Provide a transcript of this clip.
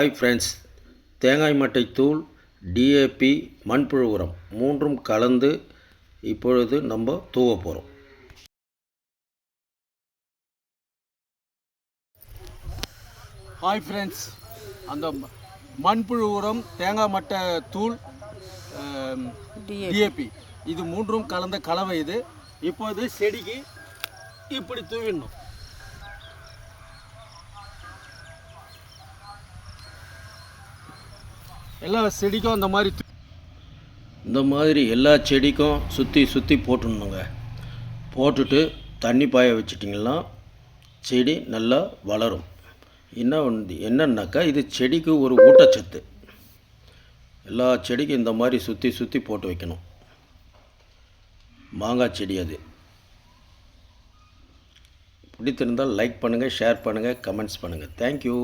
Hi friends தேங்காய் மட்டை தூள் டிஏபி மண்புழு உரம் மூன்றும் கலந்து இப்பொழுது நம்ம தூவ போகிறோம் ஹாய் ஃப்ரெண்ட்ஸ் அந்த மண்புழு உரம் தேங்காய் மட்டை தூள் டிஏபி இது மூன்றும் கலந்த கலவை இது. இப்போது செடிக்கு இப்படி தூவிடணும். எல்லா செடிக்கும் அந்த மாதிரி இந்த மாதிரி எல்லா செடிக்கும் சுற்றி சுற்றி போட்டுடணுங்க. போட்டுட்டு தண்ணி பாய வச்சிட்டிங்கன்னா செடி நல்லா வளரும். என்ன வந்து என்னன்னாக்கா இது செடிக்கு ஒரு ஊட்டச்சத்து. எல்லா செடிக்கும் இந்த மாதிரி சுற்றி சுற்றி போட்டு வைக்கணும். மாங்காய் செடி அது. பிடித்திருந்தால் லைக் பண்ணுங்கள் ஷேர் பண்ணுங்கள் கமெண்ட்ஸ் பண்ணுங்கள் தேங்க்யூ